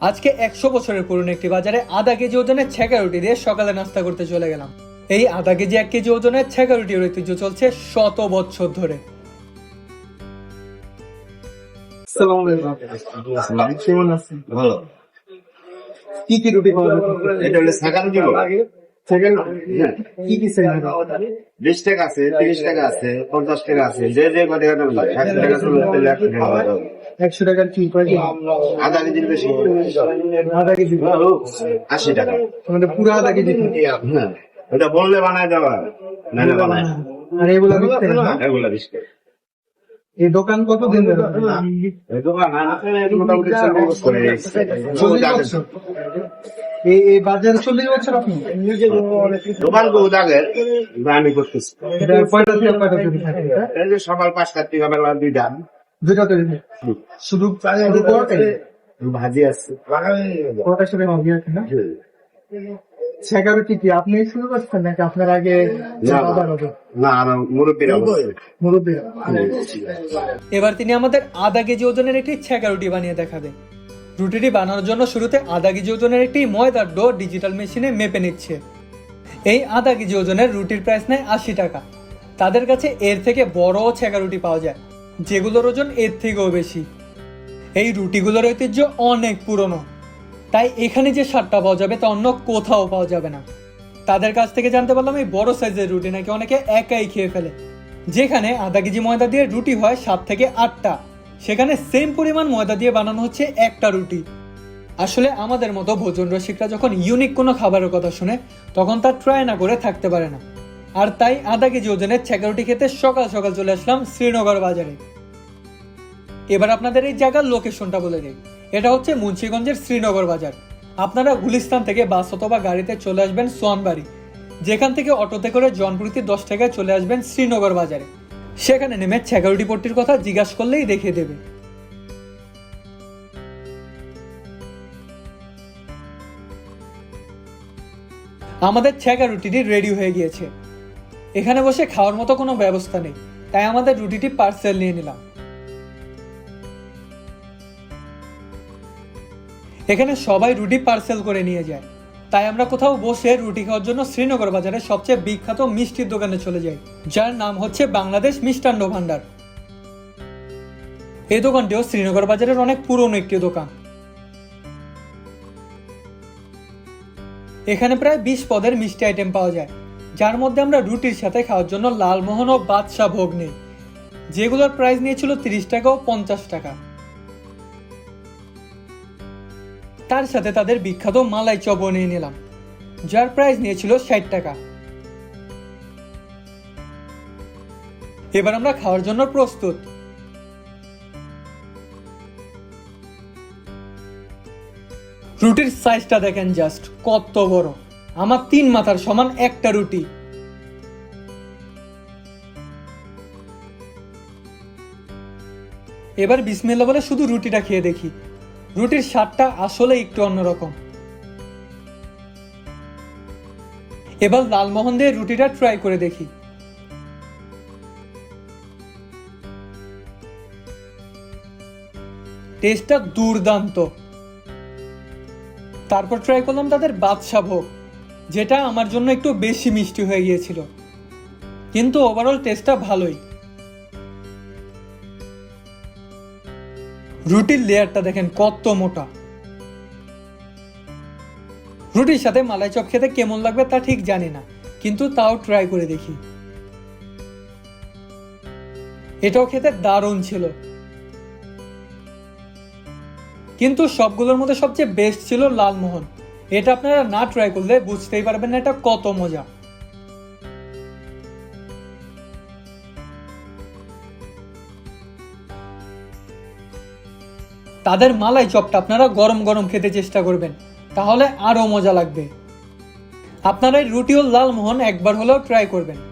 আজকে একশো বছরের পুরনো একটি বাজারে আধা কেজি ওজনের ছেঁকা রুটি দিয়ে সকালে নাস্তা করতে চলে গেলাম। এই আধা কেজি এক কেজি ওজনের ছেঁকা রুটির ঐতিহ্য চলছে শত বছর ধরে। ভালো। কি কি রুটি পাওয়া এটা হলে কি কি বিশ টাকা আছে তিরিশ টাকা আছে পঞ্চাশ টাকা আছে যে যে কত টাকা টাকা একশো টাকার কি কয় আধা কেজির বেশি। আধা কেজি। আশি টাকা। আমাদের পুরো আধা কেজি। হ্যাঁ। ওটা বললে বানায় দেওয়া বানায়। আর এগুলো এগুলা বিশ এই দোকান কত দিন ধরে এই চল্লিশ বছর বাজারে চল্লিশ আপনি? দোকান বহুত আগের আমি করতেছি। সকাল পাঁচটার থেকে বেলা দুইটা দুইটা তৈরি শুধু শুধু ভাজি আছে। পরোটার সাথে ভাজি আছে না। ছেঁকা রুটি কি? আপনি শুরু করছেন নাকি আপনার আগে না, বাবার হতো? না আর মুরব্বীরা বলছে মুরব্বীরা এবার তিনি আমাদের আধা কেজি ওজনের একটি ছেঁকা রুটি বানিয়ে দেখাবে রুটিটি বানানোর জন্য শুরুতে আধা কেজি ওজনের একটি ময়দার ডো ডিজিটাল মেশিনে মেপে নিচ্ছে। এই আধা কেজি ওজনের রুটির প্রাইস নেয় আশি টাকা। তাদের কাছে এর থেকে বড় ছেঁকা রুটি পাওয়া যায়। যেগুলোর ওজন এর থেকেও বেশি। এই রুটিগুলোর ঐতিহ্য অনেক পুরনো। তাই এখানে যে স্বাদটা পাওয়া যাবে তা অন্য কোথাও পাওয়া যাবে না। তাদের কাছ থেকে জানতে পারলাম এই বড় সাইজের রুটি নাকি অনেকে একাই খেয়ে ফেলে। যেখানে আধা কেজি ময়দা দিয়ে রুটি হয় সাত থেকে আটটা। সেখানে সেম পরিমাণ ময়দা দিয়ে বানানো হচ্ছে একটা রুটি। আসলে আমাদের মতো ভোজন রসিকরা যখন ইউনিক কোনো খাবারের কথা শুনে, তখন তা ট্রাই না করে থাকতে পারে না। আর তাই আধা কেজি ওজনের ছেঁকা রুটি খেতে সকাল সকাল চলে আসলাম শ্রীনগর বাজারে। এবার আপনাদের এই জায়গার লোকেশনটা বলে দিই। এটা হচ্ছে মুন্সিগঞ্জের শ্রীনগর বাজার। আপনারা গুলিস্তান থেকে বাস অথবা গাড়িতে চলে আসবেন সোয়ানবাড়ি, যেখান থেকে অটোতে করে জনপ্রতি দশ টাকায় চলে আসবেন শ্রীনগর বাজারে। সেখানে নেমে ছেগারুটি পট্টির কথা জিজ্ঞাসা করলেই দেখিয়ে দেবে। আমাদের ছেঁকা রুটিটি রেডি হয়ে গিয়েছে। এখানে বসে খাওয়ার মতো কোনো ব্যবস্থা নেই, তাই আমাদের রুটিটি পার্সেল নিয়ে নিলাম। এখানে সবাই রুটি পার্সেল করে নিয়ে যায়। তাই আমরা কোথাও বসে রুটি খাওয়ার জন্য শ্রীনগর বাজারের সবচেয়ে বিখ্যাত মিষ্টির দোকানে চলে যাই, যার নাম হচ্ছে বাংলাদেশ মিষ্টান্ন ভান্ডার এই দোকানটিও শ্রীনগর বাজারের অনেক পুরনো একটি দোকান। এখানে প্রায় বিশ পদের মিষ্টি আইটেম পাওয়া যায়, যার মধ্যে আমরা রুটির সাথে খাওয়ার জন্য লালমোহন ও বাদশাহ ভোগ নেই, যেগুলোর প্রাইস নিয়েছিল তিরিশ টাকা ও পঞ্চাশ টাকা। তার সাথে তাদের বিখ্যাত মালাই চপও নিয়ে নিলাম, যার প্রাইস নিয়েছিল ষাট টাকা। এবার আমরা খাওয়ার জন্য প্রস্তুত। রুটির সাইজটা দেখেন জাস্ট কত বড়। আমার তিন মাথার সমান একটা রুটি। এবার বিসমিল্লা বলে শুধু রুটিটা খেয়ে দেখি। রুটির স্বাদটা আসলে একটু অন্যরকম। এবার লালমোহন দিয়ে রুটিটা ট্রাই করে দেখি। টেস্টটা দুর্দান্ত। তারপর ট্রাই করলাম তাদের বাদশা ভোগ, যেটা আমার জন্য একটু বেশি মিষ্টি হয়ে গিয়েছিল। কিন্তু ওভারঅল টেস্টটা ভালোই। রুটির লেয়ারটা দেখেন কত মোটা। রুটির সাথে মালাই চপ খেতে কেমন লাগবে তা ঠিক জানি না, কিন্তু তাও ট্রাই করে দেখি। এটাও খেতে দারুণ ছিল। কিন্তু সবগুলোর মধ্যে সবচেয়ে বেস্ট ছিল লালমোহন। এটা আপনারা না ট্রাই করলে বুঝতেই পারবেন না এটা কত মজা। তাদের মালাই চপটা আপনারা গরম গরম খেতে চেষ্টা করবেন, তাহলে আরও মজা লাগবে। আপনারা রুটি ও লালমোহন একবার হলেও ট্রাই করবেন।